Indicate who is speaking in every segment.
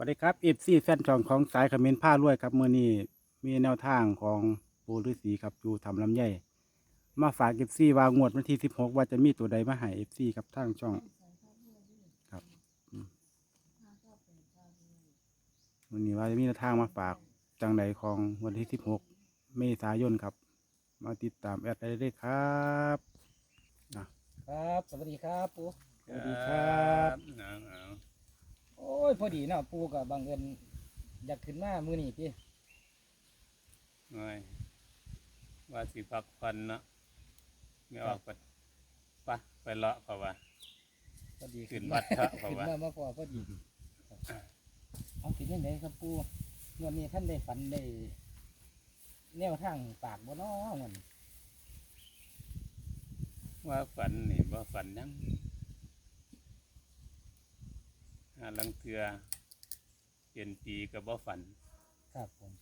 Speaker 1: วัสดีครับเอฟซีแฟนช่องของสายคอมเขมนต์ผ้ารวยครับเมื่อนี้มีแนวทางของปูฤาษีครับอยู่ทำลำไยมาฝากเอฟซีวางงวดวันที่สิบหกว่าจะมีตัวใดมาให้เอฟซีครับทางช่องครับอืมวันนี้ว่าจะมีแนวทางมาฝากจังใดของวันที่สิบหกเมษายนครับ มาติดตามแอดได้เลยครับอะ
Speaker 2: ครับ สวัสดีครับปู
Speaker 1: สวัสดีครับ
Speaker 3: เอาเอา
Speaker 2: โอ้ยพอดีเนาะปูกับบังเอิญอยากขึ้นมามือนี่พี่
Speaker 3: ไม่ว่าสิพักพันเนาะไม่ออกไปปะไปเลาะเพราะว่า
Speaker 2: พอดี
Speaker 3: ขึ้นวัดพระเพราะ
Speaker 2: ขึ้น
Speaker 3: ว่า
Speaker 2: มามาพอพอดีครับเอาเป็นยังไงครับปูวันนี้ท่านได้ฝันได้แนวทางปากบ่เน้อมัน
Speaker 3: ว่าฝันนี่ว่าฝันหยังหา ลังเทือเปลี่ยนปีกับบ่ฝัน
Speaker 2: ครับผม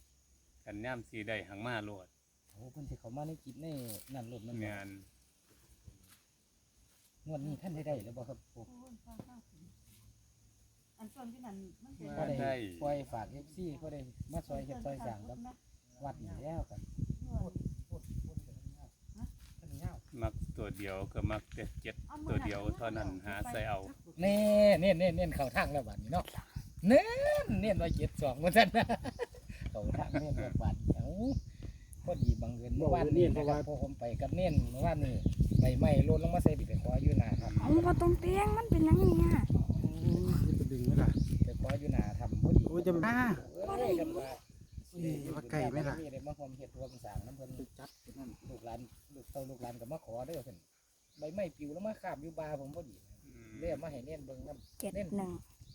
Speaker 3: กันย่ำสีได้หังมาโลด
Speaker 2: โอ้เพิ่นสิเขามาในจิตในนั่นรถมันบ่
Speaker 3: งาน
Speaker 2: งวดนี้ท่านได้ได้แล้วบ่ครับปู
Speaker 4: อันส่วนที่นั่นมันเป็น
Speaker 2: ก็ได้ ปล่อยฝาก FC ก็ได้มาซอยเฮ็ดซอยสร้างครับวัดนี่แล้วกันท่านเงา
Speaker 3: มักตัวเดียวก็มักแต่เจ็ดตัวเดียวเท่านั้นหาใส่เอา
Speaker 2: เน่เน่เน่เน่เข้าทางแล้วบัดนี้เนาะเน่เน่ว่าเจ็ดสองมันซั่นเข้าทางเน่แล้วบัดเอ้าพอดีบังเอิญเมื่อวานนี้นะครับพอผมไปกับเน่นเมื่อวานนี้ใบไม้หล่นลงมาใส่ไปขออยู่หน้าครับ
Speaker 4: เอามาตรงเตียงมันเป็นหยังเนี่ย
Speaker 1: นี่จะดึงไหมล่ะ
Speaker 2: ไปขออยู่หน้าทำพอดี
Speaker 1: โอ้ยจะมา
Speaker 2: เอ้ยกันว่า
Speaker 1: เอ้ย ว่าไก่ไหมล่ะ
Speaker 2: ได้มาหอมเฮ็ดรวมสร้างน้ำเพิ่น
Speaker 1: จับนั่น
Speaker 2: ลูกหลานลูกเต้าลูกหลานก็มาขอเด้อเพิ่นใบไม้ปลิวแล้วมาคาบอยู่บาผมพอดีเรียกมาให้เน่นเบิ่งน้ำ
Speaker 4: เจ็ดหนึ่ง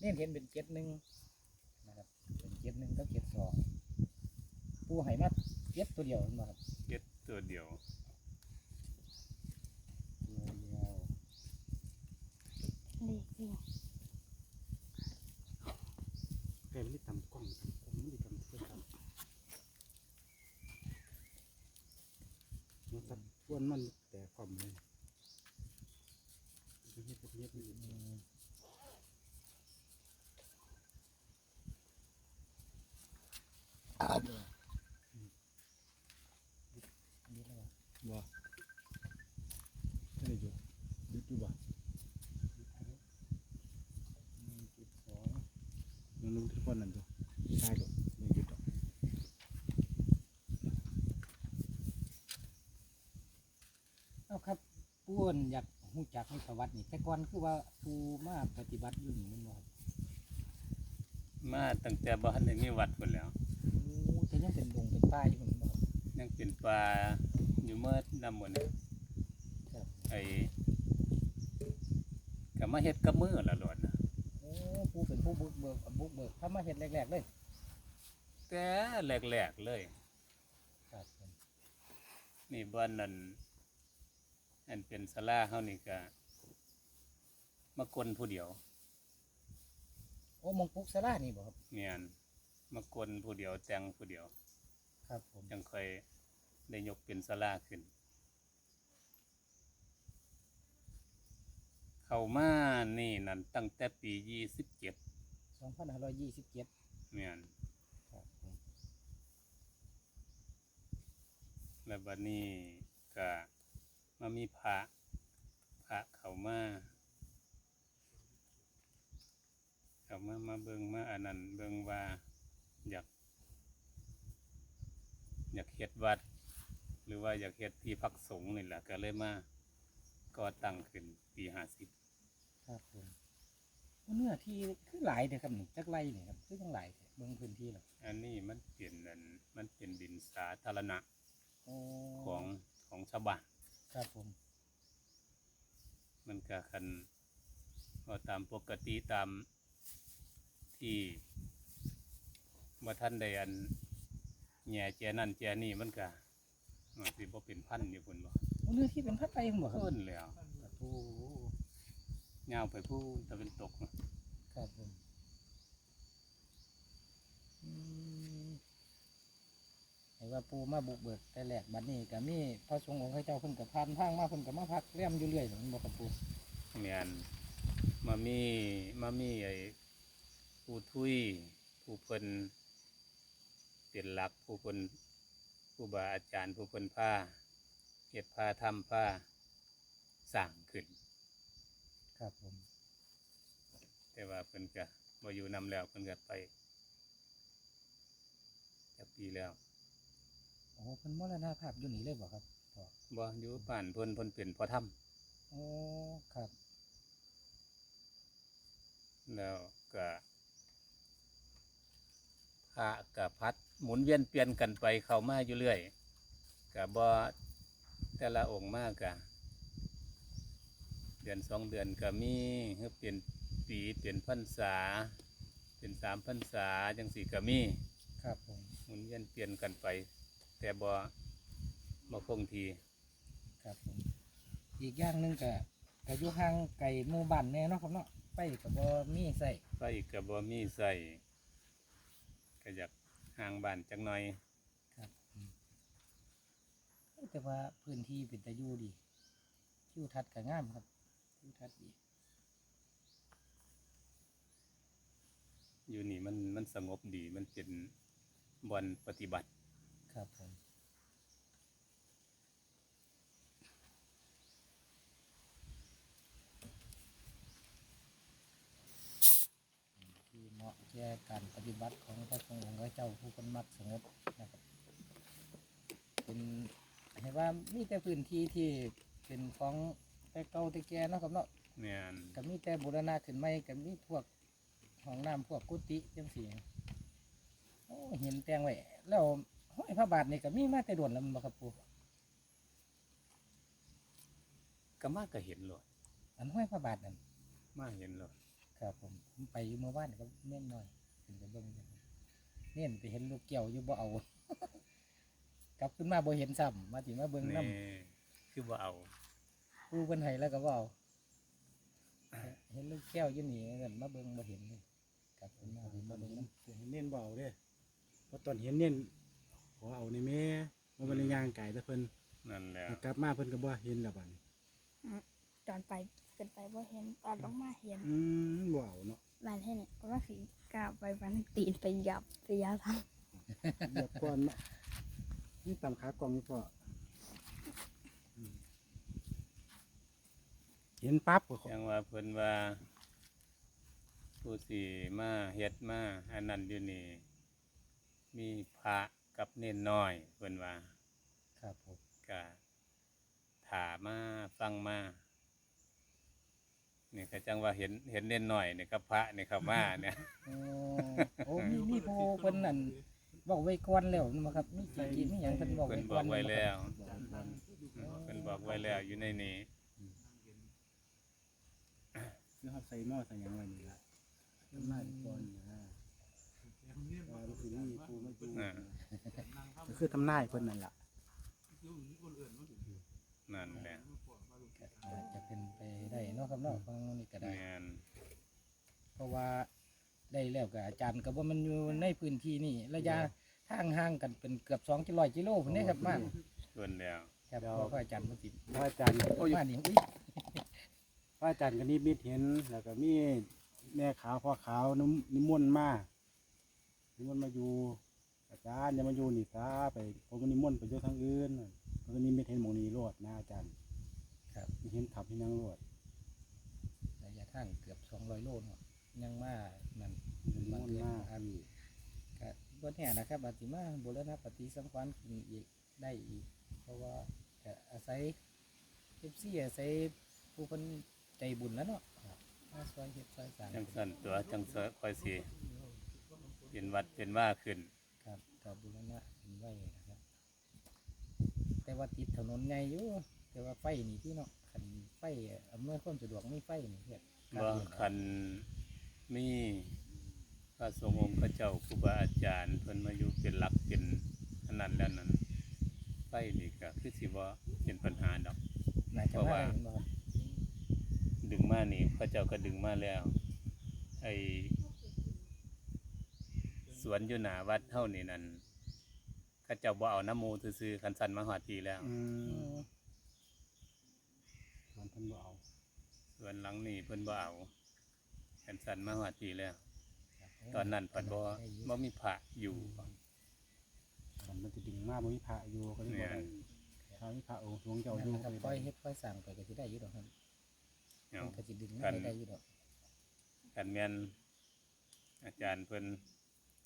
Speaker 2: เน่นเห็นเป็นเจ็ดหนึ่งนะครับเป็นเจ็ดหนึ่งกับเจ็ดสองผู้ให้มาเจ็ดตัวเดียวเห็นบ่ครับ
Speaker 3: เจ็ดตัวเดียว
Speaker 2: ตัวเดียว
Speaker 4: เลขวิ่ง
Speaker 1: แกไม่ได้ทำกล้องผมไม่ได้ทำเพื่อนค รันสับพวนมันแต่ความเลยเงียบเงียบเงียบ
Speaker 2: อืมอันนี้แล้ว
Speaker 1: บ่ไม่ได้อยู่ดึกอยู่บ่
Speaker 2: หนึ่งจุดสอง
Speaker 1: ยังรู้ทุกคนนั่นอยู่ใช่หรอกไม่หยุดหรอก
Speaker 2: เอาครับผู้อ้ว นอยากหูจักในประวัตินี่แต่ก่อนคือว่าผู้มาปฏิบัติอยู่นี่แมันบ่ครับ
Speaker 3: มาตั้งแต่บ้านในมีวัดหมดแล้ว
Speaker 2: โอ้แต่ยังเป็นดงเป็นป่าอยู่แมันบ่ครับ
Speaker 3: ยังเป็นปลาอยู่เมื่อนำหมดเนี่ย
Speaker 2: ครับ
Speaker 3: ไอ้ก็มาเฮ็ดกับมือละหลอดนะ
Speaker 2: โอ้ผู้เป็นผู้บุกเบิกบุกเบิกทำมาเฮ็ดแรกๆเลย
Speaker 3: แต่แรกๆเลย
Speaker 2: ครับผม
Speaker 3: นี่บ้านนั้น อันเป็นสลาเฮานี่ก็มากลผู้เดียว
Speaker 2: โอ้มงปุกสลานี่บ่ครับ
Speaker 3: เมียนมากลผู้เดียวแต่งผู้เดียว
Speaker 2: ครับผม
Speaker 3: จังค่อยได้ยกเป็นสลาขึ้น เข้ามานี่นั่นตั้งแต่ปียี่สิบเจ็ด
Speaker 2: 2527
Speaker 3: เมียน
Speaker 2: ครับผม
Speaker 3: แล้วบัดนี้ก็ มามีพระพระเข้ามาเข้ามามาเบิงมาอันนั้นเบิงว่าอยาก อยากเฮ็ดวัด หรือว่าอยากเฮ็ดที่พักสงฆ์นี่แหละก็เลยมาก่อตั้งขึ้นปีห้าสิบ
Speaker 2: ครับผมเนื้อที่คือหลายเด้อครับนี่จักไรนี่ครับคือจังหลายแท้เบิ่งพื้นที่แล้ว
Speaker 3: อันนี้มันเป็นอันมันเป็นดินสาธารณะ
Speaker 2: โอ้
Speaker 3: ของของชาวบ้าน
Speaker 2: ครับผม
Speaker 3: มันก็คันก็ตามปกติตามที่ว่าท่านใดอันแหน่แจนั่นแจนี่มันก็มันสิบ่เป็นพันอยู่พุ่นบ่
Speaker 2: โอ้เนื้อที่เป็นพัดไปบ่ครับ
Speaker 3: เพิ่นแล้ว
Speaker 2: โอ้
Speaker 3: ยาวไปพูนตะเป็นตก
Speaker 2: ครับผมอืมให้ ว่าปูมาบุกเบิกแต่แรกบัดนี้ก็มีพระสงฆ์ของข้าเจ้าเพิ่นก็ผ่านทางมาเพิ่นก็มาพักแรมอยู่เรื่อยแม่นบ่ครับปู
Speaker 3: แม่นมามีมามีไอ้ปูทุย
Speaker 2: ค
Speaker 3: ผู้เพิ่นเป็นหลักผู้เพิ่นผู้บาอาจารย์ผู้เพิ่นผ้าเฮ็ดผ้าทำผ้าสร้างขึ้น
Speaker 2: ครับผม
Speaker 3: แต่ว่าเพิ่นก็บ่อยู่นำแล้วเพิ่นก็ไปจักปีแล้ว
Speaker 2: โอ้เพิ่นมรณภาพอยู่นี่เลยบ่ครับพ่อ
Speaker 3: บ่อยู่บ้านเพิ่นเพิ่นเป็นพ่อถ้
Speaker 2: โอ้ครับำ
Speaker 3: แล้วก็พระกับพัดหมุนเวียนเปลี่ยนกันไปเข้ามาอยู่เรื่อยก็บ่แต่ละองค์มากก็เดือนสองเดือนก็มีเฮือเปลี่ยนปีเปลี่ยนพรรษาเป็นสามพรรษาจังสี่ก็มี
Speaker 2: ครับผม
Speaker 3: หมุนเวียนเปลี่ยนกันไป แต่บ่บ่คงที
Speaker 2: ครับผมอีกอย่างหนึงก็ก็อยู่ห่างไกลหมู่บ้านแน่เนาะครับเนาะไปก็บ่มีใส่
Speaker 3: ไฟก็บ่มีใส่ก็อยากห่างบ้านจักหน่อย
Speaker 2: ครับอืมแต่ว่าพื้นที่เป็นตะอยู่ดีทิวทัศน์ก็งามครับทิวทัศน์ดี
Speaker 3: อยู่นี่มันมันสงบดีมันเป็นบอนปฏิบัติ
Speaker 2: ครับผม ที่เหมาะแก่การปฏิบัติของพระสงฆ์ของพระเจ้าผู้คนมักสงบนะครับ เป็นเห็นว่ามีแต่พื้นที่ที่เป็นของแต่เก่าแต่แก่เนาะครับเนาะ
Speaker 3: เนี่ย
Speaker 2: ก็มีแต่บูรณะขึ้นใหม่ก็มีพวกห้องน้ำพวกกุฏิจังซี่โอ้เห็นแต่งไว้แล้ว ห้อยพระบาทนี่ก็มีมาแต่โดวนแล้วแมันบ่ครับปู่
Speaker 3: ก็มากก็เห็นเลย
Speaker 2: อันห้อยพระบาทนั่น
Speaker 3: มาเห็นเลย
Speaker 2: ครับผมผมไปอยู่เมื่อวานก็เน่นหน่อยขึ้นไปเบิ่งอยู่เน่นไปเห็นลูกเกี่ยวอยู่บ่เอากลับขึ้นมาบ่เห็นซ้ำมาถึงมาเบิ่ง
Speaker 3: นี่
Speaker 2: น้
Speaker 3: คือว่าเอาำ
Speaker 2: ผู้เพิ่นให้แล้วก็บ่เอาเห็นลูกแก้วอยู่นี่เงินมาเบิ่งบ่เห็นเลยกลับขึ้นมาเห็นบ่เบิ่งน้ำ
Speaker 1: เห็นเน้นเบเอาเด้เพราะตอนเห็นเน้นข อเอาในแม่ว่ามันในย่างไก่แต่เพิ่น
Speaker 3: นั่นแหละ
Speaker 1: กลับมาเพิ่นก็บ่เห็นแล้วบัดนี้
Speaker 4: ตอนไปขึ้นไปว่าเห็นตอนลงมาเห็น
Speaker 1: อืมบ่เอาเนาะ
Speaker 4: บานให้เนี่ยว่าสีกล้าไปบันตีนไปหยับไปยาทาง
Speaker 1: เดี๋ยวก่อนเนาะนี่ตามขากล่องนี่ก็อืมเห็นปั๊บก็ขอ
Speaker 3: ยังว่าเพิ่นว่าผู้สีมาเฮ็ดมาอันนั้นอยู่นี่มีพระ กับเน้นน้อยเพิ่นว่า
Speaker 2: ครับผม
Speaker 3: ก็ถามาฟังมานี่ก็จังว่าเห็นเห็นเน้นน้อยนี่กับพระนี่เข้ามาเนี่ย
Speaker 2: โอ้โอ้มีมีผู้เพิ่นนั่นบอกไว้ก่อนแล้วนี่บ่ครับมีกี่กินมีหยังเพิ่นบอก
Speaker 3: เพิ่
Speaker 2: ไว้
Speaker 3: นบ
Speaker 2: ก่อ
Speaker 3: อนกไว้แล้ว
Speaker 1: บอกก่อน
Speaker 3: เพิ่นบอกไว้แล้วอยู่ในนี้
Speaker 1: คือเฮาใส่หม้อใส่หยังไว้นี่ล่ะทำหน้าอีกก่อนนะว่ามันสิมีผู้มาอยู่
Speaker 3: อ่า
Speaker 1: ก็คือทำหน้าให้เพิ่นนั่นล่ะ
Speaker 3: นั่นแหละ
Speaker 2: อาจจะเป็นไปได้เนาะครับเนาะฟังนี่ก็ได้
Speaker 3: แม่น
Speaker 2: เพราะว่าได้แล้วกับอาจารย์ก็บ่มันอยู่ในพื้นที่นี่ระยะทางห่างกันเป็นเกือบ2กิโลกิโลพุ่นเด้ครับมา
Speaker 3: ส่วนแล้ว
Speaker 2: ครับเพราะว่าอาจารย์บ่ติด
Speaker 1: พระอาจารย์
Speaker 2: มานี่อุ้ย
Speaker 1: พระอาจารย์ก็นิมิตเห็น แล้วก็มีแม่ขาวพ่อขาวนิมนิมนต์มานิมนต์มาอยู่อา จารย์อย่ามาอยู่นี่ซะไปผมก็นิมนต์ไปอยู่ทางอื่นเพิ่นก็นิมิตเห็นหมองนี้โลดนะอาจารย์
Speaker 2: ครับ
Speaker 1: เห็นขับเห็นหยังโลด
Speaker 2: ระยะทางเกือบ200โลเนาะยังมานั่น
Speaker 1: นิม
Speaker 2: มาน
Speaker 1: ต์
Speaker 2: เกิน
Speaker 1: มา
Speaker 2: ครับก็บ่แน่นะครับอาจสิมาบูรณะปฏิสังขรณ์ขึ้นอีกได้อีก เพราะว่าก็อาศัย FC อาศัยผู้เพิ่นใจบุญแล้วเนาะมาซอยเฮ็ดซอยสร้าง
Speaker 3: จังสั่นตัวจังเสอค่อยสิเป็นวัดเป็นว่าขึ้น
Speaker 2: ครับกับบุรณะเป็นไว้นะครับ แต่ว่าติดถนนใหญ่อยู่แต่ว่าไฟนี่ที่เนาะคันไฟอำนวยความสะดวกมีไฟนี่เพื่อน
Speaker 3: บ่คันมีพระสงฆ์องค์พระเจ้าครูบาอาจารย์เพิ่นมาอยู่เป็นหลักเป็นอันนั้นแล้วนั้นไฟนี่ก็คือสิบ่เป็นปัญหาดอก
Speaker 2: น่าจะ
Speaker 3: เพราะ
Speaker 2: มา
Speaker 3: ว่า
Speaker 2: ได้เห็นบ่ครับ
Speaker 3: ดึงมานี่พระเจ้าก็ดึงมาแล้ว ไอ้ส วนอยู่หน้าวัดเท่านี่นั่นเข้าเจ้าบ่เอาน้ำหมูซื่อๆคันสันมาหอดทีแล้ว
Speaker 1: อื
Speaker 2: อื
Speaker 1: ม
Speaker 2: ม
Speaker 1: มันเพิ่นบ่เอา
Speaker 3: ส่วนหลังนี่เพิ่นบ่เอาคันสันมาหอดทีแล้ว
Speaker 2: ครับผ
Speaker 3: ตอนนั้นปัดบ่
Speaker 2: ได้อยู่
Speaker 3: บ่มีพระอยู่
Speaker 1: มันมันจะดึงมาบ่มีพระอยู่ก็เลยบ่
Speaker 3: เนี่ย
Speaker 1: ได้ถ้ามีพระองค์หลวงเจ้าอยู่
Speaker 2: นั่น
Speaker 1: ก็
Speaker 2: นะครับ
Speaker 1: เลย
Speaker 2: ค่อย
Speaker 1: ได้
Speaker 2: เฮ็ดค่อยสั่งไปก็สิได้อยู่ดอกครับ
Speaker 3: เนาะ
Speaker 2: มันก็สิดึง
Speaker 3: กั
Speaker 2: ให้
Speaker 3: น
Speaker 2: ได้อยู่ดอก
Speaker 3: กันแม่นอาจารย์เพิ่น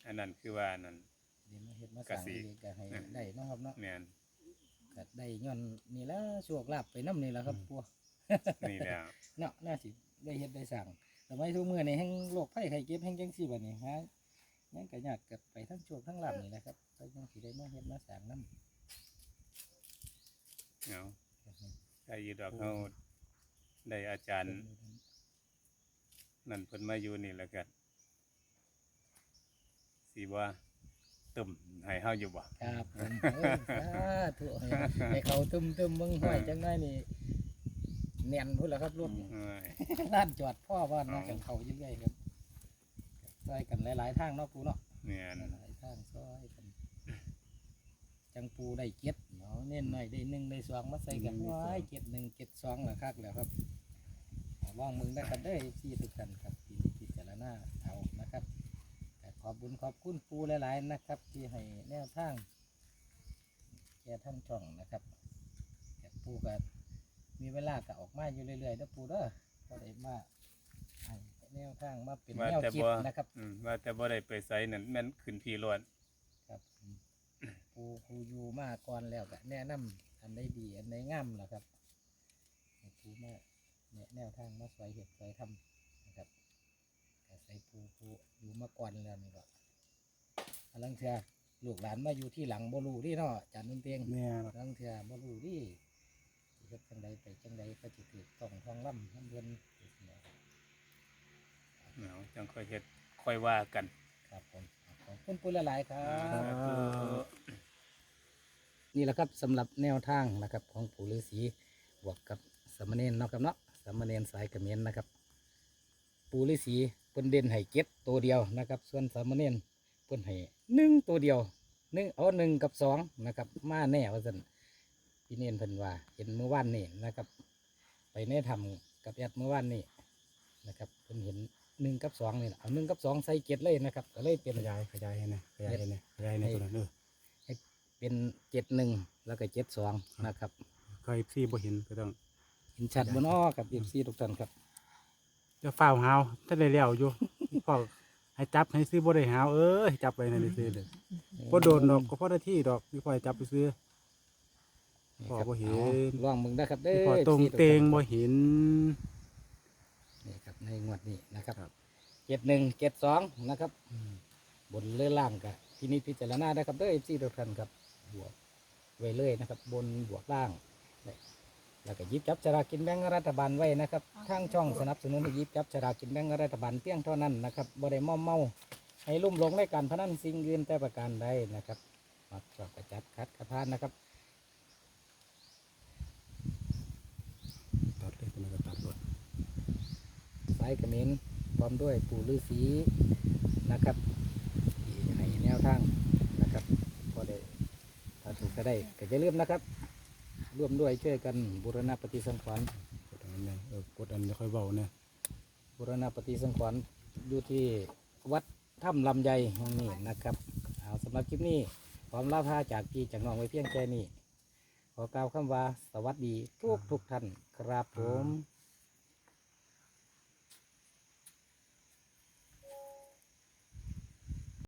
Speaker 3: อันนั้นคือว่านั่น
Speaker 2: เดี๋ยวมาเฮ็ดมาสั่ง
Speaker 3: ก็สิ
Speaker 2: อีกก็ให้
Speaker 3: อะ
Speaker 2: ได้เนาะครับเนาะ
Speaker 3: แม่น
Speaker 2: ก็ได้ย้อนนี่แหละโชคลาภไปน้ำนี่แหละครับปัว
Speaker 3: นี่แหล้ว
Speaker 2: เนาะน่าสิได้เฮ็ดได้สั่งแต่ไม่ทุกมื้อนี่แห่งโรคภัยไข้เจ็บแห่งจังซี่บัดนี้ฮะยังก็ยากกับไปทั้งโชคทั้งลาภนี่แหละครับก็ยังสิได้มาเฮ็ดมาสั่งนำ
Speaker 3: เนาะได้อยู่ดอกเฮาได้อาจารย์ นั่นเพิ่นมาอยู่นี่แล้วก็ สิว่าตึมให้เฮาอยู่บ่
Speaker 2: ครับผมเอ้ยสาธุให้ให้เขาตึมตึมๆเบิ่งห้อยจังไดนี่แน่นพุ่นล่ะครับรถนี่
Speaker 3: เอ้ย
Speaker 2: ร้านจอดพ่อว่านะ
Speaker 3: อ๋อ
Speaker 2: กันเขาเรื่อยๆครับซอยกันหลายๆทางเนาะปูเนาะ
Speaker 3: แม่น
Speaker 2: หลายๆทางซอยกัน จังปูได้เจ็ดเนาะเน้นหน่อยได้หนึ่งได้สองมาใส่กันว้ายเจ็ดหนึ่งเจ็ดสองละคักแล้วครับเอาลองมึงได้กันได้ที่ทุกท่านครับที่พิจารณาเอา นะครับก็ขอบคุญขอบคุณปูหลายๆนะครับ ที่ให้แนวทางแก่ท่านช่องนะครับแต่ปูก็มีเวลาก็ออกมาอยู่เรื่อยๆนะปูเด้อก็ได้มาให้แนวทางมาเป็น
Speaker 3: ว่า
Speaker 2: แนว
Speaker 3: แต่
Speaker 2: คิด
Speaker 3: บ่
Speaker 2: นะครับ
Speaker 3: อืมว่าแต่บ่ได้ไปไสนั่นแม่นขึ้นพี่ล้วน
Speaker 2: ครับผมปูปูอยู่มาก่อนแล้วก็แนะนำอันใดดีอันใดงามล่ะครับให้ปูมาเนี่ยแนวทางมาสวยเห็ดสวยทำนะครับก็ ใส่ปูปูอยู่มาก่อนแล้วนี่ก็อันลังเทือลูกหลานมาอยู่ที่หลังบ่รู้ที่เนาะจานนุ่นเตียง
Speaker 1: แม่
Speaker 2: ลังเทือบ่รู้ที่สิเฮ็ดจังใดไปจังใดก็สิถือต้องทองล่ำน้ำเงิน
Speaker 3: เนาะจังค่อยเฮ็ดค่อยว่ากัน
Speaker 2: ครับผมขอบคุณปูหลายๆครับ
Speaker 3: สาธุ
Speaker 2: นี่แหละครับสำหรับแนวทางนะครับของปู่ฤาษีบวกกับสามเณรเนาะครับเนาะสามเณรสายกระเมียนนะครับ ปู่ฤาษีเพิ่นเด่นให้เจ็ดตัวเดียวนะครับ ส่วนสามเณรเพิ่นให้หนึ่งตัวเดียวหนึ่งเอาหนึ่งกับสองนะครับ มาแน่ว่าสันพี่เนนเพิ่นว่าเห็นเมื่อวานนี่นะครับ ไปแน่ทำกับแอดเมื่อวานนี่นะครับเพิ่นเห็นหนึ่งกับสองนี่ล่ะเอาหนึ่งกับสองใส่เจ็ดเลยนะครับก็เลยเป็น
Speaker 1: ขยายขยายให้นะขยายให้นะขยายให้นะตัวนั้นเด้อ
Speaker 2: เป็นเจ็ดหนึ่งแล้วก็เจ็ดสองนะครับ
Speaker 1: ก็ FC บ่เห็นก็ต้อง
Speaker 2: เห็นชัดบนอ้อกับเอฟซีทุกท่านครับ
Speaker 1: จะฝ้าวหาวถ้าได้แล้วอยู่ พ่อให้จับให้ซื้อบ่ได้หาวเอ้ยจับไปนั่นได้ซื้อเด้อบ่โดนดอกก็พอได้ที่ดอกพี่พ่อให้จับไปซื้อ
Speaker 2: นี่
Speaker 1: พ่อ
Speaker 2: ครับ
Speaker 1: บ่เห็น
Speaker 2: อาลองมึงนะครับเด้
Speaker 1: พี่
Speaker 2: อ
Speaker 1: พ่อตรง
Speaker 2: FC ทุกท่าน
Speaker 1: เตงบ่เห็น
Speaker 2: นี่ครับในงวดนี้นะครับ
Speaker 1: ครับ
Speaker 2: เจ็ดหนึ่งเจ็ดสองนะครับ บนเลื่อนล่างกับที่นี่พิจารณาได้ครับเด้อเอฟซีทุกท่านครับบวกไว้เลยนะครับ บนบวกล่างนี่ แล้วก็หยิบจับฉลากกินแบ่งรัฐบาลไว้นะครับทางช่องสนับสนุนให้หยิบจับฉลากกินแบ่งรัฐบาลเพียงเท่านั้นนะครับบ่ได้มอมเมาให้ลุ่มหลงในการพนันสิ่งอื่นแต่ประการใดนะครับมักชอบกระจัดคัดกระพานนะครับ
Speaker 1: ตัดเลยตัวนั้นก็ตัดเลย
Speaker 2: สายกระเมนพร้อมด้วยปู่ฤาษีนะครับที่ให้แนวทางนะครับพอได้ถ้าถูกก็ได้ก็จะเริ่าลืมนะครับ ร่วมด้วยช่วยกันบูรณปฏิสังขรณ์
Speaker 1: กดอันนั้นเนี่ยเออกดอันนี้ค่อยเบาเนี่ย
Speaker 2: บูรณปฏิสังขรณ์อยู่ที่วัดถ้ำลำไยแห่งนี้นะครับเอาสำหรับคลิปนี้พร้อมลาพาจากพี่จากน้องไว้เพียงแค่นี้ ขอกล่าวคำว่าสวัสดีทุกทุกๆท่านครับผม